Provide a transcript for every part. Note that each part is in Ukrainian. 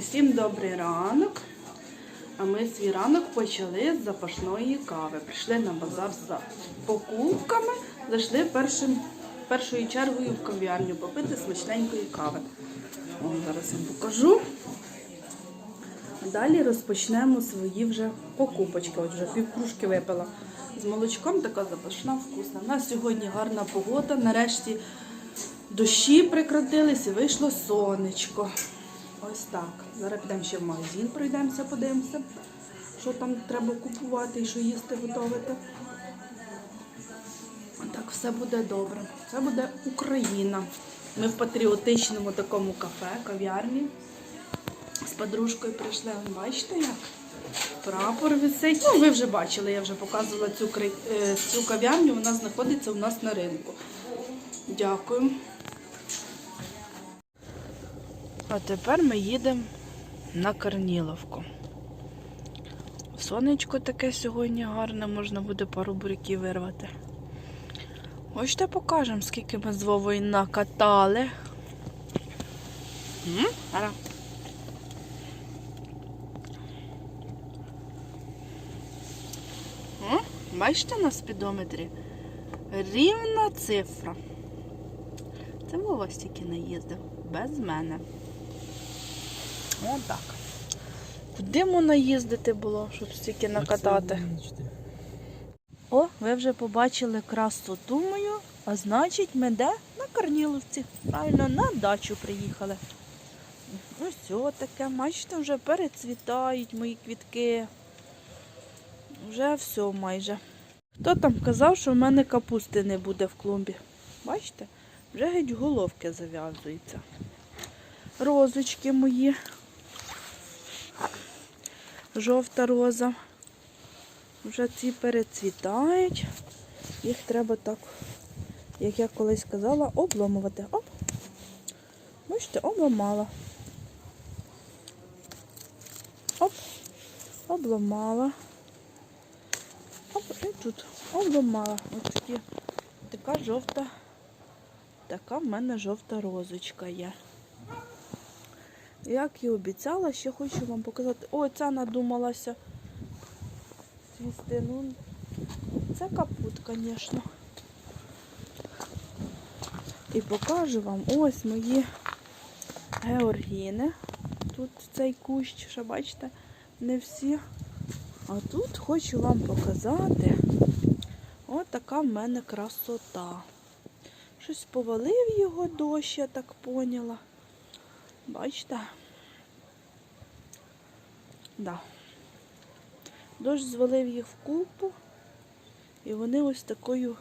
Усім добрий ранок. А ми свій ранок почали з запашної кави. Прийшли на базар за покупками, зайшли першим, першою чергою в кав'ярню попити смачненької кави. О, зараз вам покажу. Далі розпочнемо свої вже покупочки. От вже півкружки випила. З молочком така запашна вкусна. У нас сьогодні гарна погода. Нарешті дощі прекратились і вийшло сонечко. Ось так. Зараз підемо ще в магазин, пройдемося, подивимося, що там треба купувати і що їсти готувати. Так, все буде добре. Це буде Україна. Ми в патріотичному такому кафе, кав'ярні. З подружкою прийшли. Бачите як? Прапор висить. Ну, ви вже бачили, я вже показувала цю, е, цю кав'ярню. Вона знаходиться у нас на ринку. Дякую. А тепер ми їдемо на Корніловку. Сонечко таке сьогодні гарне, можна буде пару буряків вирвати. Хочете покажемо, скільки ми з Вовою накатали. М? Бачите на спідометрі? Рівна цифра. Це Вова стільки наїздив. Без мене. Отак. Куди можна їздити було, щоб стільки накатати? О, ви вже побачили красоту мою, а значить ми де? На Корніловці. Правильно, на дачу приїхали. Ось все таке, бачите, вже перецвітають мої квітки. Вже все майже. Хто там казав, що в мене капусти не буде в клумбі? Бачите? Вже геть головки зав'язуються. Розочки мої. Жовта роза. Вже ці перецвітають. Їх треба так, як я колись казала, обломувати. Оп. Бачите, обламала. Оп, обламала. Оп, і тут обламала. Ось така жовта, така в мене жовта розочка є. Як і обіцяла, ще хочу вам показати. Ой, ця надумалася цвісти. Ну, це капут, звісно. І покажу вам ось мої георгіни. Тут цей кущ, ще бачите, не всі. А тут хочу вам показати ось така в мене красота. Щось повалив його дощ, я так поняла. Бачите? Да. Дощ звалив їх в купу, і вони ось такою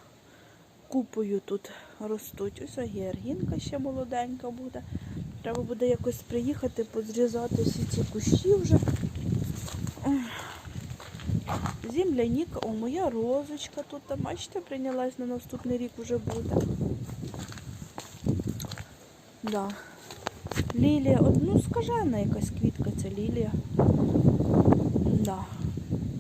купою тут ростуть. Ось георгінка ще молоденька буде. Треба буде якось приїхати, позрізати всі ці кущі вже. Земляніка, о, моя розочка тут, там, бачите, прийнялась на наступний рік вже буде. Да. Лілія, ну скажена якась квітка ця лілія. Да.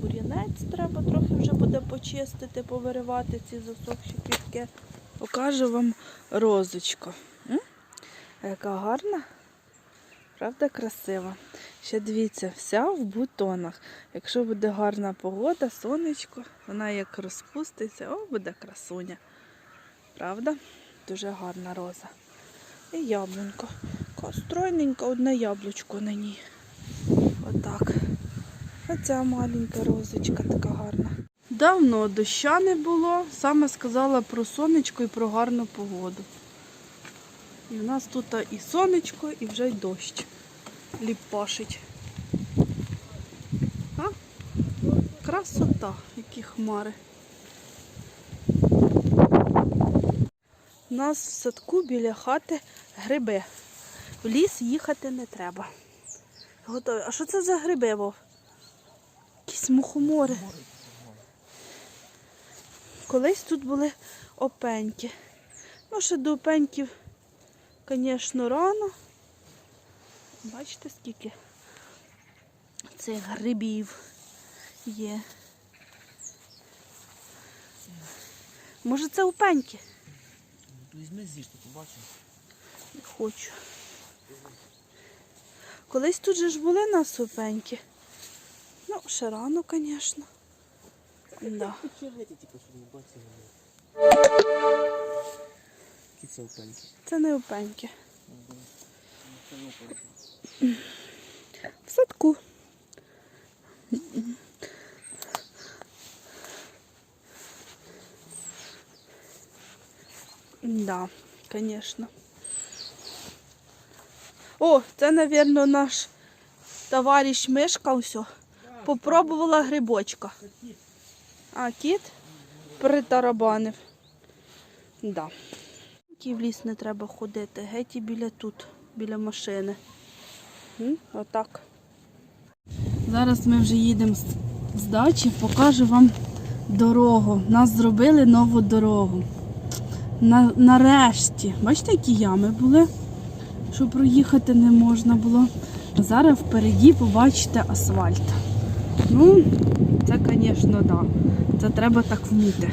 Бур'янець треба трохи вже буде почистити, повиривати ці засохші квітки. Покажу вам розочку. М? Яка гарна, правда, красива. Ще дивіться, вся в бутонах. Якщо буде гарна погода, сонечко, вона як розпуститься, о, буде красуня. Правда? Дуже гарна роза. І яблунько. Така стройненька, одне яблучко на ній. Отак. Оця маленька розочка така гарна. Давно доща не було. Саме сказала про сонечко і про гарну погоду. І в нас тут і сонечко, і вже й дощ ліпашить. А? Красота, які хмари. У нас в садку біля хати гриби. В ліс їхати не треба. Готові. А що це за гриби, Вов? Якісь мухомори. Колись тут були опеньки. Ну, ще до опеньків, звісно, рано. Бачите, скільки цих грибів є. Може це опеньки? Візьми з'їж, ти побачиш. Не хочу. Колись тут же ж були на супеньки. Ну, ще рано, звісно. Да. Це опеньки. Це не опеньки. В садку. Да, конечно. О, це, напевно, наш товариш Мишка все. Попробувала грибочка. А кіт притарабанив. Да. В ліс не треба ходити, геть і біля тут, біля машини. М, Отак. Зараз ми вже їдемо з- з дачі, покажу вам дорогу. Нас зробили нову дорогу. На, нарешті. Бачите, які ями були, що проїхати не можна було. Зараз впереді побачите асфальт. Ну, це, звісно, да. Це треба так вміти.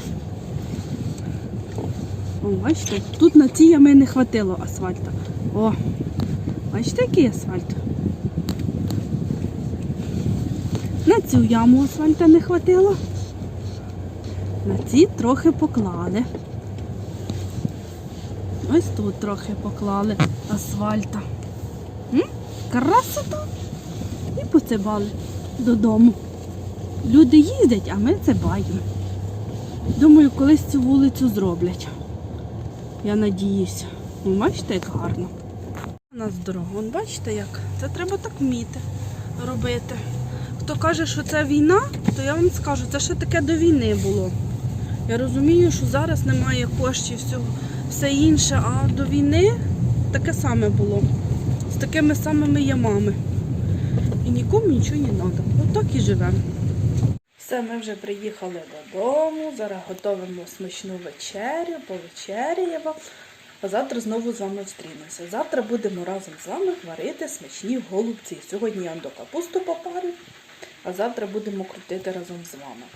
О, бачите, тут на цій ями не хватило асфальту. О, бачите, який асфальт? На цю яму асфальта не хватило. На ці трохи поклали. Ось тут трохи поклали асфальта. М? Красота! І поцибали додому. Люди їздять, а ми це баємо. Думаю, колись цю вулицю зроблять. Я надіюся. Ну, бачите, як гарно. У нас дорога. Бачите як? Це треба так вміти робити. Хто каже, що це війна, то я вам скажу, це ще таке до війни було. Я розумію, що зараз немає коштів, все, інше, а до війни таке саме було. З такими самими ямами. І нікому нічого не треба. Отак і живемо. Все, ми вже приїхали додому. Зараз готуємо смачну вечерю, повечеряємо. А завтра знову з вами зустрінемося. Завтра будемо разом з вами варити смачні голубці. Сьогодні я до капусту попарю, а завтра будемо крутити разом з вами.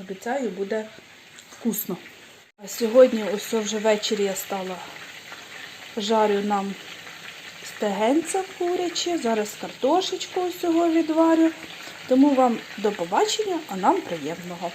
Обіцяю, буде вкусно. Сьогодні, ось вже ввечері я стала жарю нам стегенця курячі. Зараз картошечку ось цього відварю. Тому вам до побачення, а нам приємного.